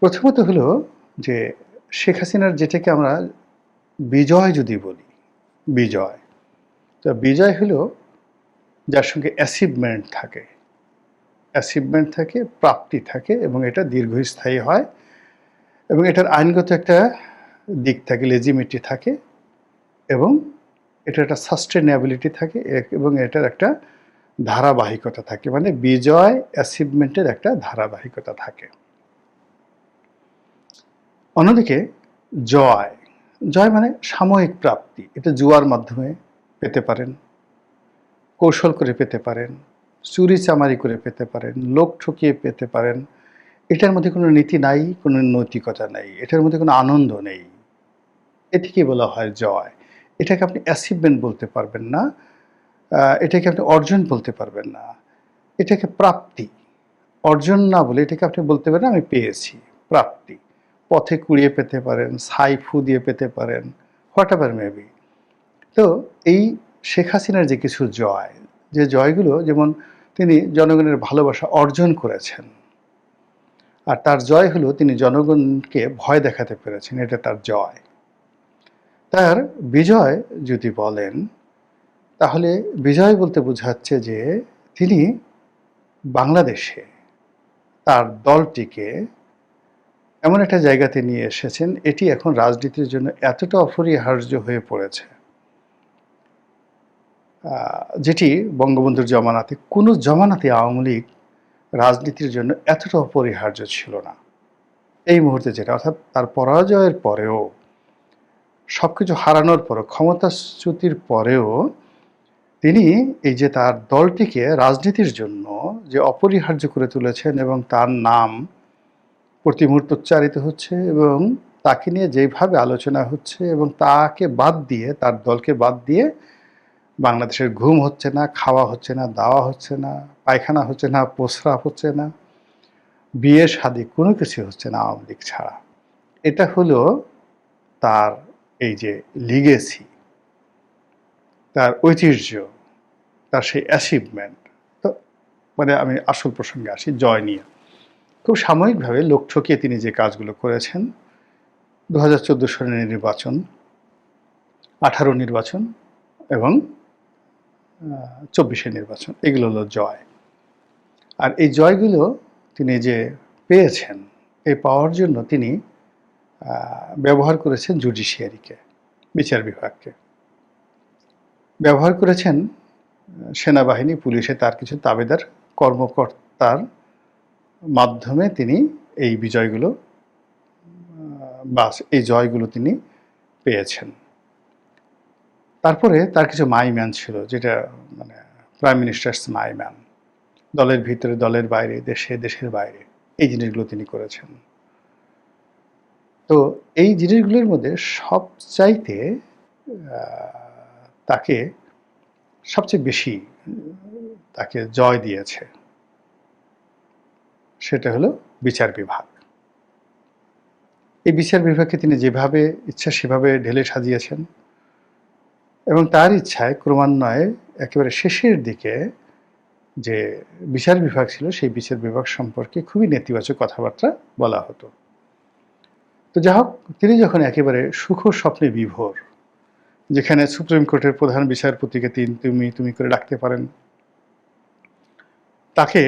প্রথমত হলো যে শেখ হাসিনার যেটাকে আমরা বিজয় যদি বলি, বিজয়। তো বিজয় হলো যার সঙ্গে অ্যাচিভমেন্ট থাকে। অ্যাচিভমেন্ট থাকে, প্রাপ্তি থাকে এবং এটা দীর্ঘস্থায়ী হয় এবং এটার আইনগত একটা দিক থাকে লেজিমিটি থাকে এবং এটা একটা সাস্টেনেবিলিটি থাকে এবং এটার একটা ধারাবাহিকতা থাকে। মানে বিজয় অ্যাচিভমেন্টের একটা ধারাবাহিকতা থাকে। অন্যদিকে জয়। জয় মানে সাময়িক প্রাপ্তি। এটা জুয়ার মাধ্যমে পেতে পারেন, কৌশল করে পেতে পারেন, চুরি চামারি করে পেতে পারেন, লোক ঠকিয়ে পেতে পারেন। এটার মধ্যে কোনো নীতি নাই, কোনো নৈতিকতা নেই। এটার মধ্যে কোনো আনন্দ নেই। এটিকে বলা হয় জয়। এটাকে আপনি অ্যাচিভমেন্ট বলতে পারবেন না এটাকে আপনি অর্জন বলতে পারবেন না। এটাকে প্রাপ্তি। অর্জন না বলে এটাকে আপনি বলতে পারেন, আমি পেয়েছি। প্রাপ্তি। পথে কুড়িয়ে পেতে পারেন, ছাই ফু দিয়ে পেতে পারেন হোয়াট এভার মেবি তো এই শেখ হাসিনার যে কিছু জয়, যে জয়গুলো যেমন তিনি জনগণের ভালোবাসা অর্জন করেছেন, আর তার জয় হলো তিনি জনগণকে ভয় দেখাতে পেরেছেন, এটা তার জয়। তার বিজয় যদি বলেন, তাহলে বিজয় বলতে বোঝাচ্ছে যে তিনি বাংলাদেশে তার দলটিকে এমন একটা জায়গাতে নিয়ে এসেছেন, এটি এখন রাজনীতির জন্য এতটা অপরিহার্য হয়ে পড়েছে। যেটি বঙ্গবন্ধুর জমানাতে, কোনো জমানাতে আওয়ামী লীগ রাজনীতির জন্য এতটা অপরিহার্য ছিল না। এই মুহূর্তে যেটা, অর্থাৎ তার পরাজয়ের পরেও সব কিছু হারানোর পরেও, ক্ষমতাচ্যুতির পরেও, তিনি এই যে তার দলটিকে রাজনীতির জন্য যে অপরিহার্য করে তুলেছেন এবং তার নাম প্রতি মুহূর্ত উচ্চারিত হচ্ছে এবং তাকে নিয়ে যেভাবে আলোচনা হচ্ছে এবং তাকে বাদ দিয়ে, তার দলকে বাদ দিয়ে বাংলাদেশের ঘুম হচ্ছে না, খাওয়া হচ্ছে না, দাওয়া হচ্ছে না, পায়খানা হচ্ছে না, প্রস্রাব হচ্ছে না, বিয়ে শাদি কোনো কিছু হচ্ছে না আওয়ামী লীগ ছাড়া। এটা হলো তার এই যে লিগেসি তার ঐতিহ্য, তার সেই অ্যাচিভমেন্ট তো মানে আমি আসল প্রসঙ্গে আসি, জয় নিয়ে। খুব সাময়িকভাবে লোক ঠকিয়ে তিনি যে কাজগুলো করেছেন দু হাজার চোদ্দ সালের নির্বাচন, আঠারো নির্বাচন এবং চব্বিশের নির্বাচন, এগুলো হলো জয়। আর এই জয়গুলো তিনি যে পেয়েছেন এই পাওয়ার জন্য তিনি ব্যবহার করেছেন জুডিশিয়ারিকে, বিচার বিভাগকে। ব্যবহার করেছেন সেনাবাহিনী, পুলিশে তার কিছু তাবেদার কর্মকর্তার মাধ্যমে তিনি এই বিজয়গুলো, বা এই জয়গুলো তিনি পেয়েছেন। তারপরে তার কিছু মাইম্যান ছিল, যেটা মানে প্রাইম মিনিস্টার্স মাইম্যান। দলের ভিতরে, দলের বাইরে, দেশে, দেশের বাইরে এই জিনিসগুলো তিনি করেছেন। তো এই জিনিসগুলোর মধ্যে সবচাইতে তাকে সবচেয়ে বেশি, তাকে জয় দিয়েছে। সেটা হলো বিচার বিভাগ। এই বিচার বিভাগকে তিনি যেভাবে ইচ্ছা সেভাবে ঢেলে সাজিয়েছেন এবং তার ইচ্ছায় ক্রমান্বয়ে একেবারে শেষের দিকে যে বিচার বিভাগ ছিল, সেই বিচার বিভাগ সম্পর্কে খুবই নেতিবাচক কথাবার্তা বলা হতো। তো যা হোক, তিনি যখন একেবারে সুখ স্বপ্নে বিভোর, যেখানে সুপ্রিম কোর্টের প্রধান বিচারপতিকে তিন, তুমি তুমি করে রাখতে পারেন, তাকে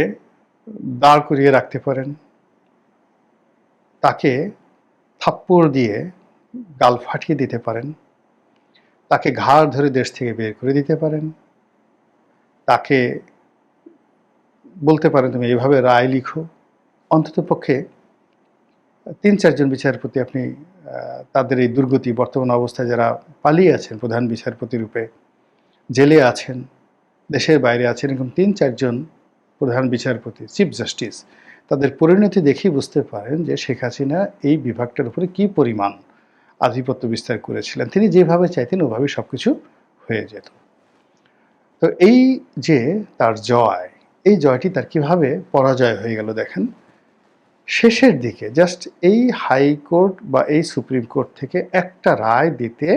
দাঁড় করিয়ে রাখতে পারেন। তাকে থাপ্পড় দিয়ে গাল ফাটিয়ে দিতে পারেন। তাকে ঘাড় ধরে দেশ থেকে বের করে দিতে পারেন। তাকে বলতে পারেন, তুমি এভাবে রায় লিখো। অন্তত পক্ষে তিন চারজন বিচারপতি আপনি তাদের এই দুর্গতি, বর্তমান অবস্থায় যারা পালিয়ে আছেন, প্রধান বিচারপতি রূপে, জেলে আছেন, দেশের বাইরে আছেন, এরকম তিন চারজন প্রধান বিচারপতি, চিফ জাস্টিস, তাদের পরিণতি দেখেই বুঝতে পারেন যে শেখ হাসিনা এই বিভাগটার উপরে কি পরিমাণ আধিপত্য বিস্তার করেছিলেন। তিনি যেভাবে চাইতেন ওভাবে সব কিছু হয়ে যেত। তো এই যে তার জয়, এই জয়টি তার কীভাবে পরাজয় হয়ে গেল দেখেন। শেষের দিকে জাস্ট এই হাইকোর্ট বা এই সুপ্রিম কোর্ট থেকে একটা রায় দিতে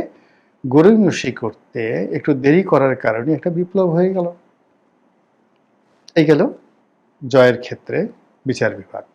গরিমসি করতে একটু দেরি করার কারণে একটা বিপ্লব হয়ে গেল। এই গেল জয়ের ক্ষেত্রে বিচার বিভাগ।